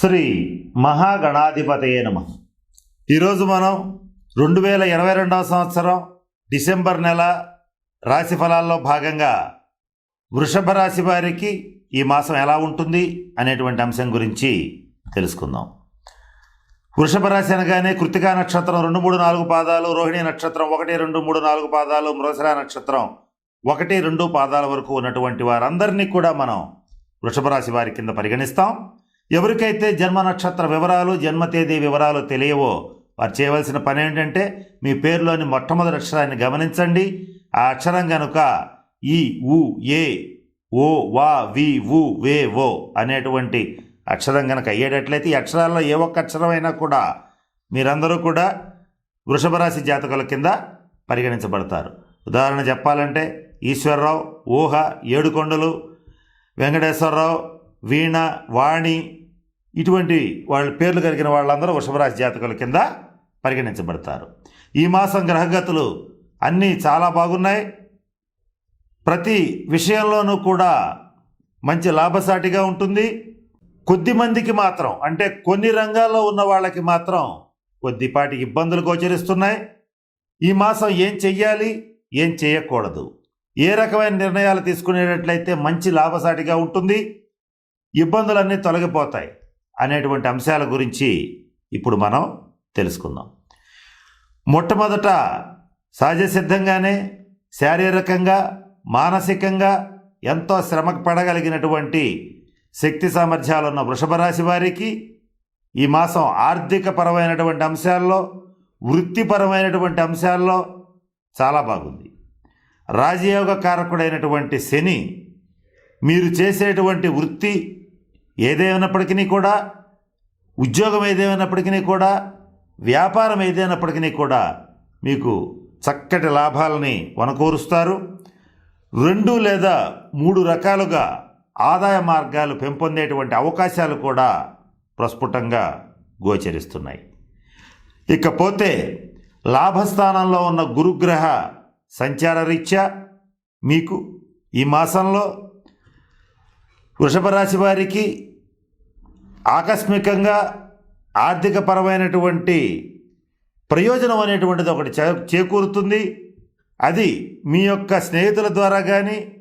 శ్రీ మహాగణాధిపతయే నమ. ఈరోజు మనం రెండు వేల ఇరవై రెండవ సంవత్సరం డిసెంబర్ నెల రాశి ఫలాల్లో భాగంగా వృషభ రాశి వారికి ఈ మాసం ఎలా ఉంటుంది అనేటువంటి అంశం గురించి తెలుసుకుందాం. వృషభ రాశి అనగానే కృతికా నక్షత్రం రెండు మూడు నాలుగు పాదాలు రోహిణి నక్షత్రం ఒకటి రెండు మూడు నాలుగు పాదాలు మృగశిర నక్షత్రం ఒకటి రెండు పాదాల వరకు ఉన్నటువంటి వారందరినీ కూడా మనం వృషభ రాశి వారి కింద పరిగణిస్తాం. ఎవరికైతే జన్మ నక్షత్ర వివరాలు జన్మ తేదీ వివరాలు తెలియవో వారు చేయవలసిన పని ఏంటంటే మీ పేరులోని మొట్టమొదటి అక్షరాన్ని గమనించండి. ఆ అక్షరం కనుక ఈ ఉ ఏ ఓ వా వి ఉ వే ఓ అనేటువంటి అక్షరం కనుక అయ్యేటట్లయితే ఈ అక్షరాల్లో ఏ ఒక్క అక్షరమైనా కూడా మీరందరూ కూడా వృషభ రాశి జాతకుల కింద పరిగణించబడతారు. ఉదాహరణ చెప్పాలంటే ఈశ్వరరావు ఊహ ఏడుకొండలు వెంకటేశ్వరరావు వీణ వాణి ఇటువంటి వాళ్ళ పేర్లు కలిగిన వాళ్ళందరూ వృషభరాశి జాతకుల కింద పరిగణించబడతారు. ఈ మాసం గ్రహగతులు అన్నీ చాలా బాగున్నాయి. ప్రతి విషయంలోనూ కూడా మంచి లాభసాటిగా ఉంటుంది. కొద్ది మందికి మాత్రం అంటే కొన్ని రంగాల్లో ఉన్న వాళ్ళకి మాత్రం కొద్దిపాటి ఇబ్బందులు గోచరిస్తున్నాయి. ఈ మాసం ఏం చెయ్యాలి ఏం చేయకూడదు. ఏ రకమైన నిర్ణయాలు తీసుకునేటట్లయితే మంచి లాభసాటిగా ఉంటుంది. ఇబ్బందులన్నీ తొలగిపోతాయి అనేటువంటి అంశాల గురించి ఇప్పుడు మనం తెలుసుకుందాం. మొట్టమొదట సహజ సిద్ధంగానే శారీరకంగా మానసికంగా ఎంతో శ్రమ పడగలిగినటువంటి శక్తి సామర్థ్యాలున్న వృషభ రాశి వారికి ఈ మాసం ఆర్థికపరమైనటువంటి అంశాల్లో వృత్తిపరమైనటువంటి అంశాల్లో చాలా బాగుంది. రాజయోగ కారకుడైనటువంటి శని మీరు చేసేటువంటి వృత్తి ఏదేమైనప్పటికీ కూడా ఉద్యోగం ఏదేమైనప్పటికీ కూడా వ్యాపారం ఏదైనప్పటికీ కూడా మీకు చక్కటి లాభాలని వనకూరుస్తారు. రెండు లేదా మూడు రకాలుగా ఆదాయ మార్గాలు పెంపొందేటువంటి అవకాశాలు కూడా ప్రస్ఫుటంగా గోచరిస్తున్నాయి. ఇకపోతే లాభస్థానంలో ఉన్న గురుగ్రహ సంచార రీత్యా మీకు ఈ మాసంలో వృషభ రాశి వారికి ఆకస్మికంగా ఆర్థికపరమైనటువంటి ప్రయోజనం అనేటువంటిది ఒకటి చే చేకూరుతుంది. అది మీ యొక్క స్నేహితుల ద్వారా కానీ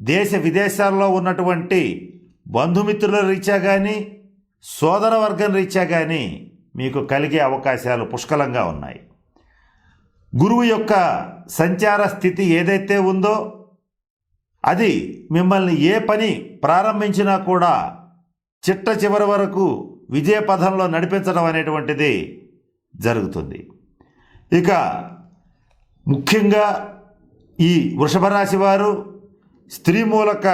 దేశ విదేశాల్లో ఉన్నటువంటి బంధుమిత్రుల రీత్యా కానీ సోదర వర్గం రీత్యా కానీ మీకు కలిగే అవకాశాలు పుష్కలంగా ఉన్నాయి. గురువు యొక్క సంచార స్థితి ఏదైతే ఉందో అది మిమ్మల్ని ఏ పని ప్రారంభించినా కూడా చిట్ట చివరి వరకు విజయ పథంలో నడిపించడం అనేటువంటిది జరుగుతుంది. ఇక ముఖ్యంగా ఈ వృషభ రాశి వారు స్త్రీ మూలక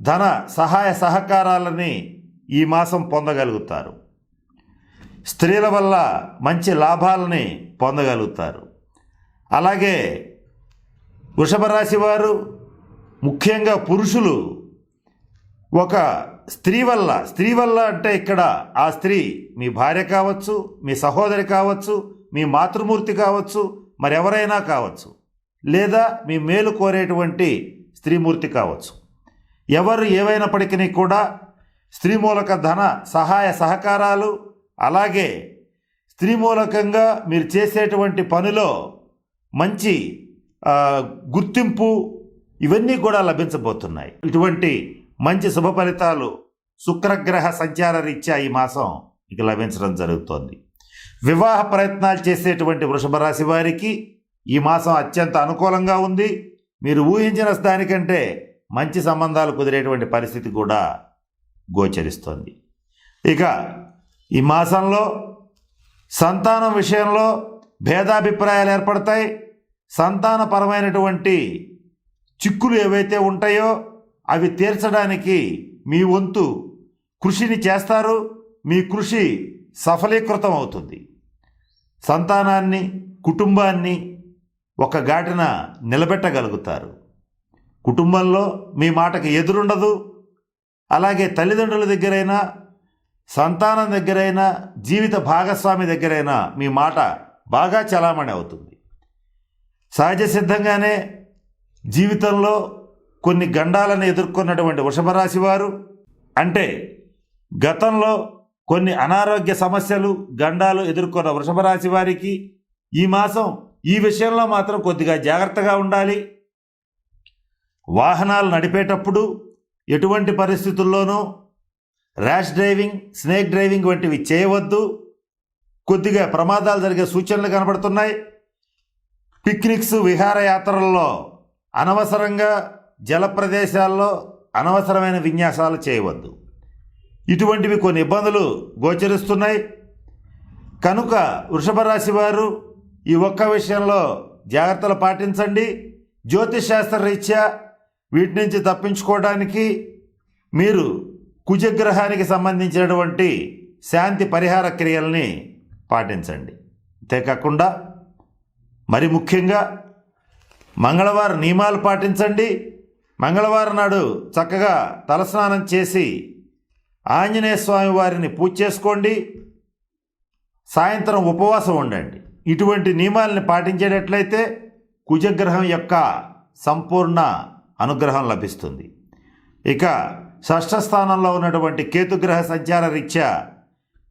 ధన సహాయ సహకారాలని ఈ మాసం పొందగలుగుతారు. స్త్రీల వల్ల మంచి లాభాలని పొందగలుగుతారు. అలాగే వృషభ రాశి వారు ముఖ్యంగా పురుషులు ఒక స్త్రీ వల్ల స్త్రీ వల్ల అంటే ఇక్కడ ఆ స్త్రీ మీ భార్య కావచ్చు మీ సహోదరి కావచ్చు మీ మాతృమూర్తి కావచ్చు మరెవరైనా కావచ్చు. లేదా మీ మేలు కోరేటువంటి స్త్రీమూర్తి కావచ్చు. ఎవరు ఏవైనప్పటికీ కూడా స్త్రీ మూలక ధన సహాయ సహకారాలు అలాగే స్త్రీ మూలకంగా మీరు చేసేటువంటి పనిలో మంచి గుర్తింపు ఇవన్నీ కూడా లభించబోతున్నాయి. ఇటువంటి మంచి శుభ ఫలితాలు శుక్రగ్రహ సంచార రీత్యా ఈ మాసం ఇక లభించడం జరుగుతోంది. వివాహ ప్రయత్నాలు చేసేటువంటి వృషభ రాశి వారికి ఈ మాసం అత్యంత అనుకూలంగా ఉంది. మీరు ఊహించిన దానికంటే మంచి సంబంధాలు కుదిరేటువంటి పరిస్థితి కూడా గోచరిస్తోంది. ఇక ఈ మాసంలో సంతానం విషయంలో భేదాభిప్రాయాలు ఏర్పడతాయి. సంతానపరమైనటువంటి చిక్కులు ఏవైతే ఉంటాయో అవి తీర్చడానికి మీ వంతు కృషిని చేస్తారు. మీ కృషి సఫలీకృతం అవుతుంది సంతానాన్ని కుటుంబాన్ని ఒక గాటిన నిలబెట్టగలుగుతారు. కుటుంబంలో మీ మాటకి ఎదురుండదు. అలాగే తల్లిదండ్రుల దగ్గరైనా సంతానం దగ్గరైనా జీవిత భాగస్వామి దగ్గరైనా మీ మాట బాగా చలామణి అవుతుంది. సహజ సిద్ధంగానే జీవితంలో కొన్ని గండాలను ఎదుర్కొన్నటువంటి వృషభ రాశి వారు అంటే గతంలో కొన్ని అనారోగ్య సమస్యలు గండాలు ఎదుర్కొన్న వృషభ రాశి వారికి ఈ మాసం ఈ విషయంలో మాత్రం కొద్దిగా జాగ్రత్తగా ఉండాలి. వాహనాలు నడిపేటప్పుడు ఎటువంటి పరిస్థితుల్లోనూ ర్యాష్ డ్రైవింగ్ స్నేక్ డ్రైవింగ్ వంటివి చేయవద్దు. కొద్దిగా ప్రమాదాలు జరిగే సూచనలు కనబడుతున్నాయి. పిక్నిక్స్ విహారయాత్రల్లో అనవసరంగా జల ప్రదేశాల్లో అనవసరమైన విన్యాసాలు చేయవద్దు. ఇటువంటివి కొన్ని ఇబ్బందులు గోచరిస్తున్నాయి. కనుక వృషభ రాశి వారు ఈ ఒక్క విషయంలో జాగ్రత్తలు పాటించండి. జ్యోతిష్ శాస్త్ర రీత్యా వీటి నుంచి తప్పించుకోవడానికి మీరు కుజగ్రహానికి సంబంధించినటువంటి శాంతి పరిహార క్రియల్ని పాటించండి. అంతేకాకుండా మరి ముఖ్యంగా మంగళవారం నియమాలు పాటించండి. మంగళవారం నాడు చక్కగా తలస్నానం చేసి ఆంజనేయ స్వామి వారిని పూజ చేసుకోండి. సాయంత్రం ఉపవాసం ఉండండి. ఇటువంటి నియమాలని పాటించేటట్లయితే కుజగ్రహం యొక్క సంపూర్ణ అనుగ్రహం లభిస్తుంది. ఇక షష్ఠ స్థానంలో ఉన్నటువంటి కేతుగ్రహ సంచార రీత్యా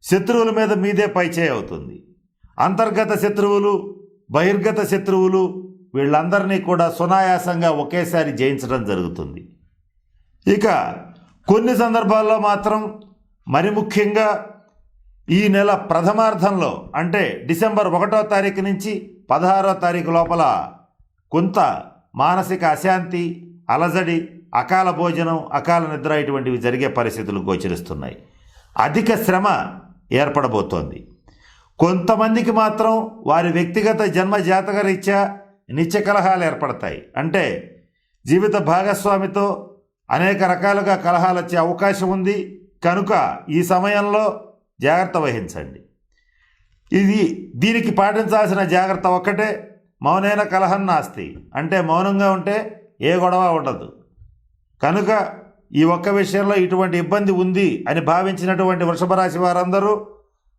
శత్రువుల మీద మీదే పైచేయి అవుతుంది. అంతర్గత శత్రువులు బహిర్గత శత్రువులు వీళ్ళందరినీ కూడా సునాయాసంగా ఒకేసారి జయించడం జరుగుతుంది. ఇక కొన్ని సందర్భాల్లో మాత్రం మరి ముఖ్యంగా ఈ నెల ప్రథమార్థంలో అంటే డిసెంబర్ ఒకటో తారీఖు నుంచి పదహారో తారీఖు లోపల కొంత మానసిక అశాంతి అలజడి అకాల భోజనం అకాల నిద్ర ఇటువంటివి జరిగే పరిస్థితులు గోచరిస్తున్నాయి. అధిక శ్రమ ఏర్పడబోతోంది. కొంతమందికి మాత్రం వారి వ్యక్తిగత జన్మ జాతకరీత్యా నిత్య కలహాలు ఏర్పడతాయి. అంటే జీవిత భాగస్వామితో అనేక రకాలుగా కలహాలు వచ్చే అవకాశం ఉంది. కనుక ఈ సమయంలో జాగ్రత్త వహించండి. ఇది దీనికి పాటించాల్సిన జాగ్రత్త ఒక్కటే. మౌనైన కలహం నాస్తి. అంటే మౌనంగా ఉంటే ఏ గొడవ ఉండదు. కనుక ఈ ఒక్క విషయంలో ఇటువంటి ఇబ్బంది ఉంది అని భావించినటువంటి వృషభ రాశి వారందరూ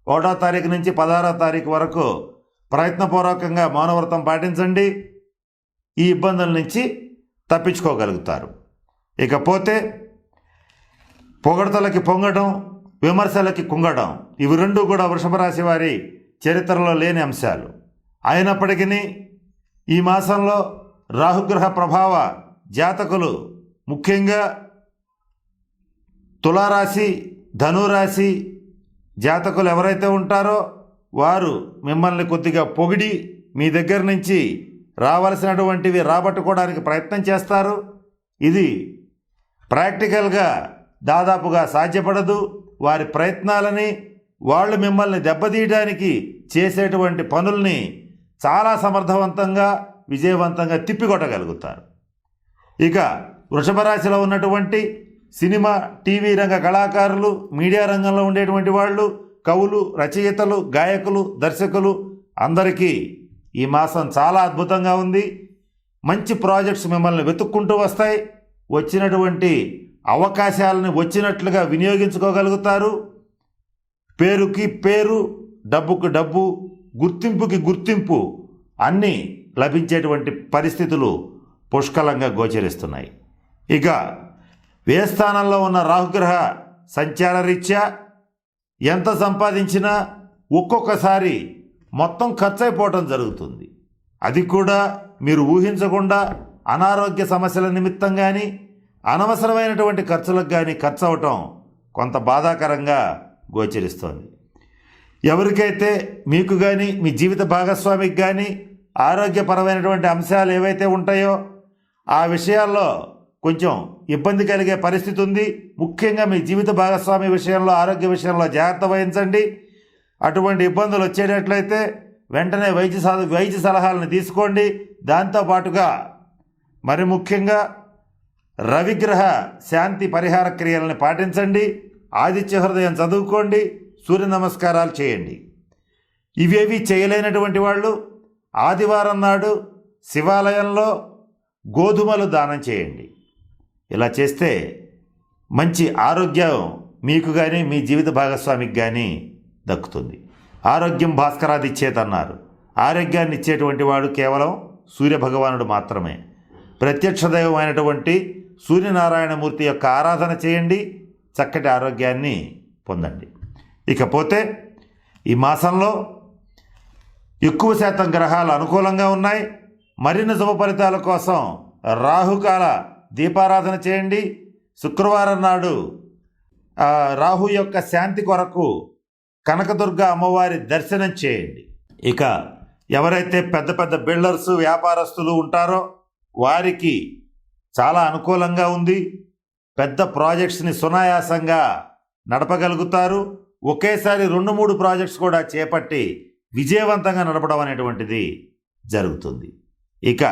ఒకటో తారీఖు నుంచి పదహారో తారీఖు వరకు ప్రయత్నపూర్వకంగా మౌనవ్రతం పాటించండి. ఈ ఇబ్బందుల నుంచి తప్పించుకోగలుగుతారు. ఇకపోతే పొగడతలకి పొంగడం విమర్శలకి కుంగడం ఇవి రెండు కూడా వృషభరాశి వారి చరిత్రలో లేని అంశాలు. అయినప్పటికీ ఈ మాసంలో రాహుగ్రహ ప్రభావ జాతకులు ముఖ్యంగా తులారాశి ధనురాశి జాతకులు ఎవరైతే ఉంటారో వారు మిమ్మల్ని కొద్దిగా పొగిడి మీ దగ్గర నుంచి రావలసినటువంటివి రాబట్టుకోవడానికి ప్రయత్నం చేస్తారు. ఇది ప్రాక్టికల్గా దాదాపుగా సాధ్యపడదు. వారి ప్రయత్నాలని వాళ్ళు మిమ్మల్ని దెబ్బతీయడానికి చేసేటువంటి పనుల్ని చాలా సమర్థవంతంగా విజయవంతంగా తిప్పికొట్టగలుగుతారు. ఇక వృషభ రాశిలో ఉన్నటువంటి సినిమా టీవీ రంగ కళాకారులు మీడియా రంగంలో ఉండేటువంటి వాళ్ళు కవులు రచయితలు గాయకులు దర్శకులు అందరికీ ఈ మాసం చాలా అద్భుతంగా ఉంది. మంచి ప్రాజెక్ట్స్ మిమ్మల్ని వెతుక్కుంటూ వస్తాయి. వచ్చినటువంటి అవకాశాలను వచ్చినట్లుగా వినియోగించుకోగలుగుతారు. పేరుకి పేరు డబ్బుకి డబ్బు గుర్తింపుకి గుర్తింపు అన్నీ లభించేటువంటి పరిస్థితులు పుష్కలంగా గోచరిస్తున్నాయి. ఇక వ్యయస్థానంలో ఉన్న రాహుగ్రహ సంచార రీత్యా ఎంత సంపాదించినా ఒక్కొక్కసారి మొత్తం ఖర్చు అయిపోవటం జరుగుతుంది. అది కూడా మీరు ఊహించకుండా అనారోగ్య సమస్యల నిమిత్తం కానీ అనవసరమైనటువంటి ఖర్చులకు కానీ ఖర్చు అవటం కొంత బాధాకరంగా గోచరిస్తోంది. ఎవరికైతే మీకు కానీ మీ జీవిత భాగస్వామికి కానీ ఆరోగ్యపరమైనటువంటి అంశాలు ఏవైతే ఉంటాయో ఆ విషయాల్లో కొంచెం ఇబ్బంది కలిగే పరిస్థితి ఉంది. ముఖ్యంగా మీ జీవిత భాగస్వామి విషయంలో ఆరోగ్య విషయంలో జాగ్రత్త వహించండి. అటువంటి ఇబ్బందులు వచ్చేటట్లయితే వెంటనే వైద్య సల- వైద్య సలహాలను తీసుకోండి. దాంతోపాటుగా మరి ముఖ్యంగా రవిగ్రహ శాంతి పరిహార క్రియలను పాటించండి. ఆదిత్య హృదయం చదువుకోండి. సూర్య నమస్కారాలు చేయండి. ఇవేవి చేయలేనటువంటి వాళ్ళు ఆదివారం నాడు శివాలయంలో గోధుమలు దానం చేయండి. ఇలా చేస్తే మంచి ఆరోగ్యం మీకు కానీ మీ జీవిత భాగస్వామికి కానీ దక్కుతుంది. ఆరోగ్యం భాస్కరాది ఇచ్చేదన్నారు ఆరోగ్యాన్ని ఇచ్చేటువంటి వాడు కేవలం సూర్యభగవానుడు మాత్రమే. ప్రత్యక్ష దైవమైనటువంటి సూర్యనారాయణమూర్తి యొక్క ఆరాధన చేయండి చక్కటి ఆరోగ్యాన్ని పొందండి. ఇకపోతే ఈ మాసంలో ఎక్కువ శాతం గ్రహాలు అనుకూలంగా ఉన్నాయి. మరిన్ని శుభ ఫలితాల కోసం రాహుకాల దీపారాధన చేయండి. శుక్రవారం నాడు రాహు యొక్క శాంతి కొరకు కనకదుర్గ అమ్మవారి దర్శనం చేయండి. ఇక ఎవరైతే పెద్ద పెద్ద బిల్డర్స్ వ్యాపారస్తులు ఉంటారో వారికి చాలా అనుకూలంగా ఉంది. పెద్ద ప్రాజెక్ట్స్ని సునాయాసంగా నడపగలుగుతారు. ఒకేసారి రెండు మూడు ప్రాజెక్ట్స్ కూడా చేపట్టి విజయవంతంగా నడపడం అనేటువంటిది జరుగుతుంది. ఇక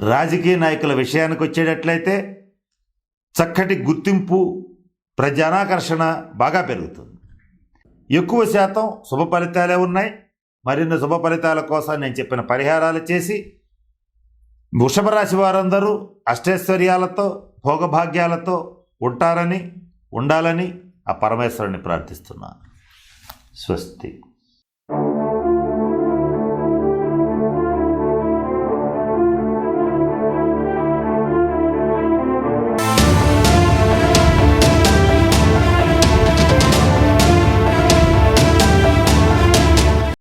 రాజకీయ నాయకుల విషయానికి వచ్చేటట్లయితే చక్కటి గుర్తింపు ప్రజానాకర్షణ బాగా పెరుగుతుంది. ఎక్కువ శాతం శుభ ఫలితాలే ఉన్నాయి. మరిన్ని శుభ ఫలితాల కోసం నేను చెప్పిన పరిహారాలు చేసి వృషభ రాశి వారందరూ అష్టైశ్వర్యాలతో భోగభాగ్యాలతో ఉంటారని ఉండాలని ఆ పరమేశ్వరుని ప్రార్థిస్తున్నాను. స్వస్తి.